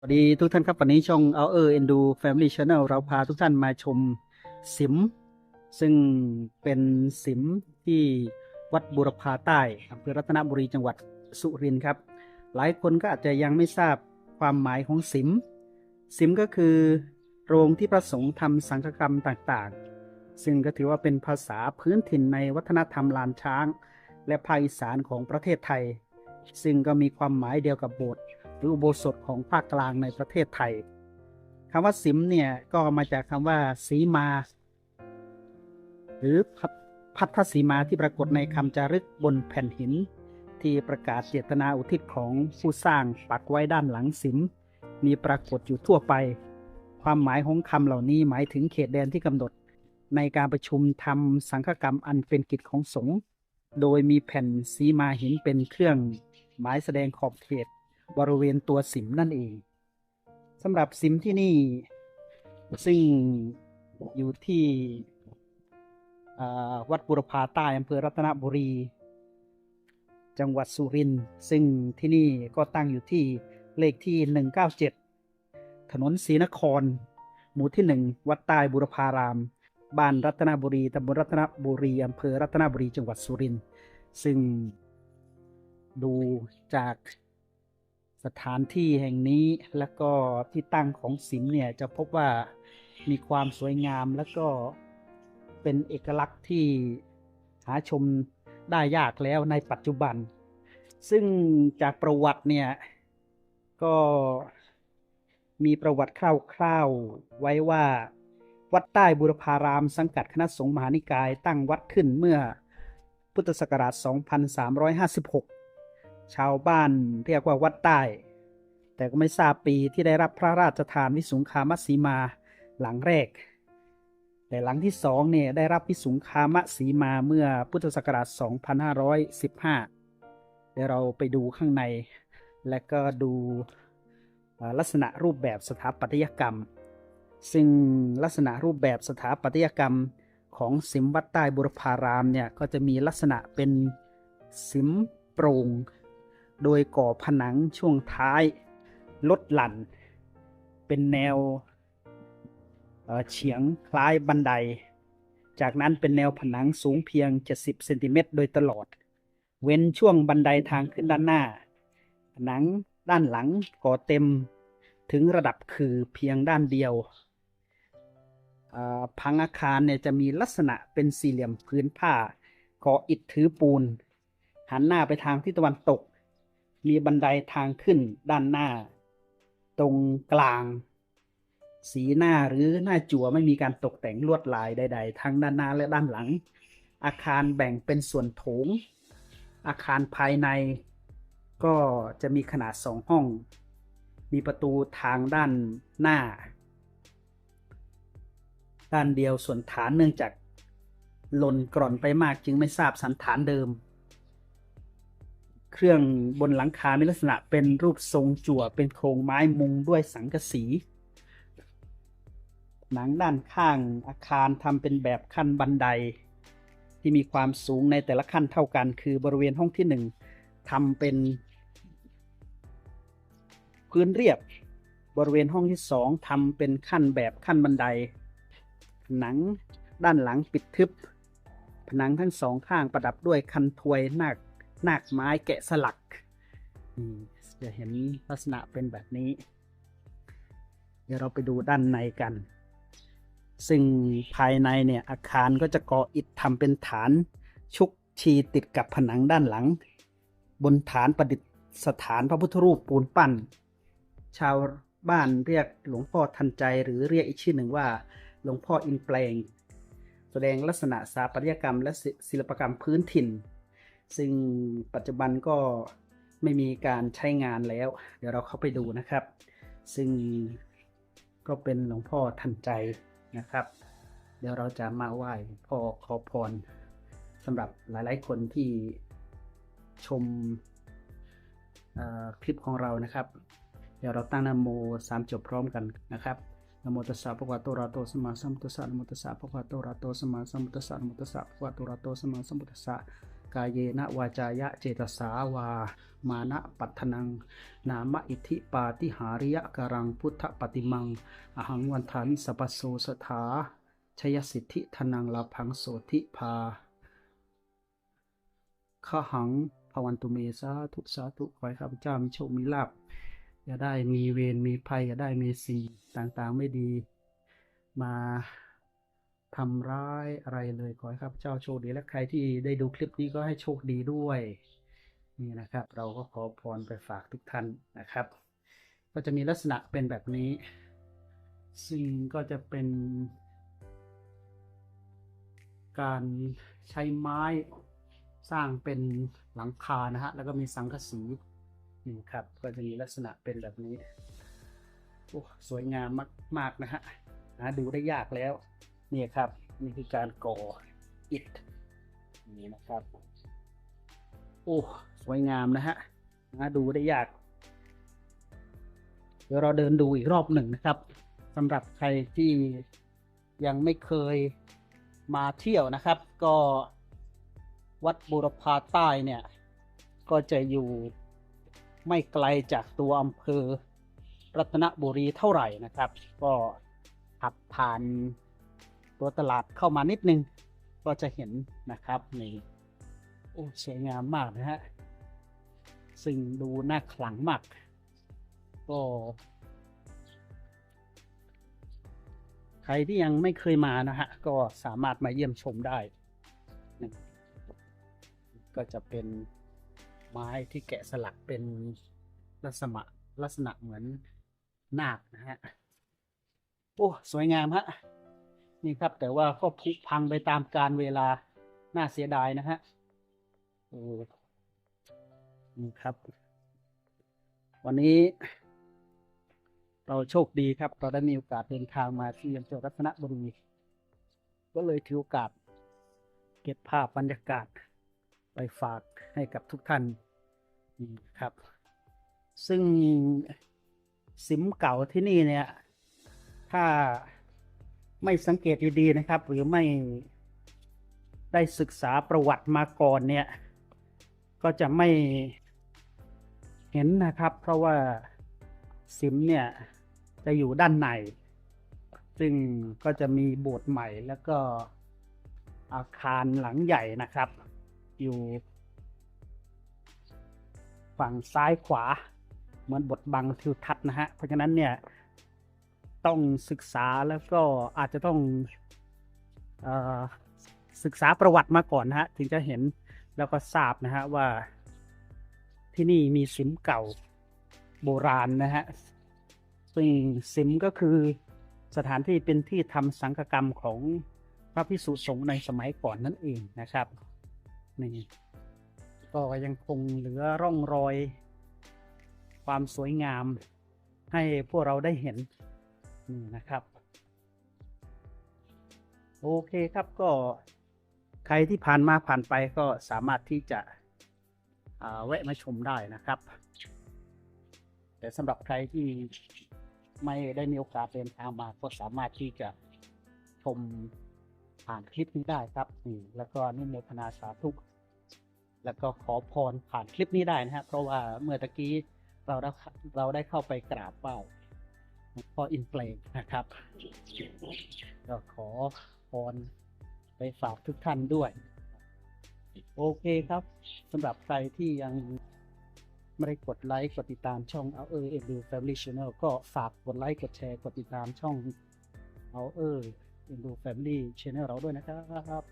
สวัสดีทุกท่านครับ วันนี้ช่อง Our Endo Family Channel เราพาทุกท่านมาชมสิม ซึ่งเป็นสิมที่วัดบุรพาใต้อำเภอรัตนบุรีจังหวัดสุรินทร์ครับ หลายคนก็อาจจะยังไม่ทราบความหมายของสิม สิมก็คือโรงที่ประสงค์ทำสังฆกรรมต่างๆ ซึ่งก็ถือว่าเป็นภาษาพื้นถิ่นในวัฒนธรรมลานช้าง และภาคอีสานของประเทศไทย ซึ่งก็มีความหมายเดียวกับโบสถ์ หรืออุโบสถของภาคกลางในประเทศไทยคำว่าสิมเนี่ยก็มาจากคำว่าสีมา หรือพัทธสีมาที่ปรากฏในคำจารึกบนแผ่นหิน ที่ประกาศเจตนาอุทิศของผู้สร้างปักไว้ด้านหลังสิม มีปรากฏอยู่ทั่วไป ความหมายของคำเหล่านี้หมายถึงเขตแดนที่กำหนด ในการประชุมทำสังฆกรรมอันเป็นกิจของสงฆ์โดยมีแผ่นสีมาหินเป็นเครื่องหมายแสดงขอบเขต บริเวณตัวสิมนั่นเองสำหรับสิมที่นี่ ซึ่งอยู่ที่วัดบุรพาใต้อำเภอรัตนบุรี จังหวัดสุรินทร์ซึ่งที่นี่ก็ตั้งอยู่ที่เลขที่ 197 ถนนศรีนคร หมู่ที่ 1 วัดใต้บุรพาราม บ้านรัตนบุรีตำบลรัตนบุรีอำเภอรัตนบุรีจังหวัดสุรินทร์ซึ่งดูจาก สถานที่แห่งนี้แล้วก็ที่ตั้งของสิมเนี่ยจะพบว่ามีความสวยงามแล้วก็เป็นเอกลักษณ์ที่หาชมได้ยากแล้วในปัจจุบัน ซึ่งจากประวัติเนี่ยก็มีประวัติคร่าวๆไว้ว่าวัดใต้บุรพารามสังกัดคณะสงฆ์มหานิกาย ตั้งวัดขึ้นเมื่อพุทธศักราช 2356 ชาวบ้านเรียกว่าวัดใต้ แต่ก็ไม่ทราบปีที่ได้รับพระราชทานวิสุงคามสีมาหลังแรก แต่หลังที่สองเนี่ยได้รับวิสุงคามสีมาเมื่อพุทธศักราช 2515 เดี๋ยวเราไปดูข้างใน และก็ดูลักษณะรูปแบบสถาปัตยกรรม ซึ่งลักษณะรูปแบบสถาปัตยกรรมของสิมวัดใต้บุรพารามเนี่ยก็จะมีลักษณะเป็นสิมโปร่ง โดยก่อผนังช่วงท้ายลดหลั่น เป็นแนวเเฉียงคล้ายบันได จากนั้นเป็นแนวผนังสูงเพียง 70เซนติเมตรโดยตลอด เว้นช่วงบันไดทางขึ้นด้านหน้า ผนังด้านหลังก่อเต็มถึงระดับคือเพียงด้านเดียวพังอาคารเนี่ยจะมีลักษณะเป็นสี่เหลี่ยมพื้นผ้าก่ออิฐถือปูน หันหน้าไปทางทิศตะวันตก มีบันไดทางขึ้นด้านหน้า ตรงกลาง สีหน้าหรือหน้าจั่วไม่มีการตกแต่งลวดลายใด ๆ ทั้งด้านหน้าและด้านหลัง อาคารแบ่งเป็นส่วนโถง อาคารภายใน ก็จะมีขนาดสองห้อง มีประตูทางด้านหน้า ด้านเดียวส่วนฐานเนื่องจากหล่นกร่อนไปมากจึงไม่ทราบสันฐานเดิม เครื่องบนหลังคา มีลักษณะเป็นรูปทรงจั่ว เป็นโครงไม้มุงด้วยสังกะสี หนังด้านข้างอาคารทำเป็นแบบขั้นบันได ที่มีความสูงในแต่ละขั้นเท่ากัน คือบริเวณห้องที่หนึ่งทำเป็นพื้นเรียบบริเวณห้องที่สองทำเป็นขั้นแบบขั้นบันไดผนังด้านหลังปิดทึบ ผนังทั้งสองข้างประดับด้วยคันถวยนาค หนาคไม้แกะสลักจะเห็นลักษณะเป็นแบบนี้ เดี๋ยวเราไปดูด้านในกัน ซึ่งภายในเนี่ยอาคารก็จะก่ออิฐทำเป็นฐานชุกชีติดกับผนังด้านหลัง บนฐานประดิษฐานพระพุทธรูปปูนปั้น ชาวบ้านเรียกหลวงพ่อทันใจหรือเรียกอีกชื่อหนึ่งว่า หลวงพ่ออินแปลง แสดงลักษณะสถาปัตยกรรมและศิลปกรรมพื้นถิ่น ซึ่งปัจจุบันก็ไม่มีการใช้งานแล้ว เดี๋ยวเราเข้าไปดูนะครับ ซึ่งก็เป็นหลวงพ่อทันใจนะครับ เดี๋ยวเราจะมาไหว้พ่อขอพรสำหรับหลาย ๆ คนที่ชมคลิปของเรานะครับ เดี๋ยวเราตั้งนะโมสามจบพร้อมกันนะครับนะโมตัสสะภะคะวะโตอะระหะโตสัมมาสัมพุทธัสสะนะโมตัสสะภะคะวะโตอะระหะโตสัมมาสัมพุทธัสสะนโมตัสสะภะคะวะโตอะระหะโตสัมมาสัมพุทธัสสะ กายเยนะวาจายะเจตสาวา มานะปัตถนัง นามะอิทธิปาติหาริยะการังพุทธปฏิมัง อหังวันทามิสัพโสสถาชยสิทธิธนังลาพังโสธิพาขหังภวันตุเมสาธุสาธุขอให้ข้าพเจ้ามีโชคมีลาภอย่าได้มีเวรมีภัยอย่าได้มีสิ่งต่างๆไม่ดีมา ทำร้ายอะไรเลยขอให้ข้าพเจ้าโชคดีและใครที่ได้ดูคลิปนี้ก็ให้โชคดีด้วย นี่นะครับ เราก็ขอพรไปฝากทุกท่านนะครับ ก็จะมีลักษณะเป็นแบบนี้ ซึ่งก็จะเป็น การใช้ไม้สร้างเป็นหลังคานะฮะ แล้วก็มีสังกะสีนี่ครับ ก็จะมีลักษณะเป็นแบบนี้โอ้สวยงามมาก ๆ นะฮะหาดูได้ยากแล้ว นี่ครับ นี่คือการก่ออิฐนี่นะครับ โอ้ สวยงามนะฮะหาดูได้ยาก เดี๋ยวเราเดินดูอีกรอบหนึ่งนะครับสำหรับใครที่ยังไม่เคยมาเที่ยวนะครับ ก็วัดบูรพาใต้เนี่ย ก็จะอยู่ไม่ไกลจากตัวอำเภอรัตนบุรีเท่าไหร่นะครับ ก็ขับผ่าน ตัวตลาดเข้ามานิดนึง ก็จะเห็นนะครับนี่โอ้สวยงามมากนะฮะซึ่งดูน่าขลังมากก็ใครที่ยังไม่เคยมานะฮะ ก็สามารถมาเยี่ยมชมได้ ก็จะเป็นไม้ที่แกะสลักเป็นลักษณะลักษณะเหมือนนาคนะฮะ โอ้ สวยงามฮะ นี่ครับ แต่ว่าก็ผุพังไปตามกาลเวลาน่าเสียดายนะฮะโอ้นี่ครับ วันนี้ เราโชคดีครับ เราได้มีโอกาสเดินทางมาที่อำเภอรัตนบุรีก็เลยถือโอกาส เก็บภาพบรรยากาศ ไปฝากให้กับทุกท่านนี่ครับ ซึ่งสิมเก่าที่นี่เนี่ย ถ้า ไม่สังเกตดีๆนะครับ หรือไม่ได้ศึกษาประวัติมาก่อนเนี่ย ก็จะไม่เห็นนะครับ เพราะว่าสิมเนี่ยจะอยู่ด้านใน ซึ่งก็จะมีโบสถ์ใหม่แล้วก็อาคารหลังใหญ่นะครับ อยู่ฝั่งซ้ายขวา เหมือนบทบังทิวทัศน์นะฮะ เพราะฉะนั้นเนี่ย ต้องศึกษาแล้วก็อาจจะต้องออศึกษาประวัติมาก่อนนะฮะ ถึงจะเห็นแล้วก็ทราบนะฮะว่าที่นี่มีสิมเก่าโบราณนะฮะซึ่งสิมก็คือสถานที่เป็นที่ทำสังฆกรรมของพระพิสุสงฆ์ในสมัยก่อนนั่นเองนะครับนี่ก็ยังคงเหลือร่องรอยความสวยงามให้พวกเราได้เห็น นี่นะครับ โอเคครับก็ใครที่ผ่านมาผ่านไปก็สามารถที่จะแวะมาชมได้นะครับ แต่สำหรับใครที่ไม่ได้มีโอกาสเดินทางมาก็สามารถที่จะชมผ่านคลิปนี้ได้ครับนี่แล้วก็นิมนต์นาสาธุแล้วก็ขอพรผ่านคลิปนี้ได้นะครับเพราะว่าเมื่อตะกี้เราได้เราได้เข้าไปกราบไหว้หลวง พ่ออินเปลงนะครับ ก็ขอพรไปฝากทุกท่านด้วย โอเคครับสำหรับใครที่ยังไม่ได้กดไลค์กดติดตามช่องเอาเออเอ็นดู Family Channel ก็ฝากกดไลค์กดแชร์กดติดตามช่องเอาเออเอ็นดู Family Channel เราด้วยนะครับ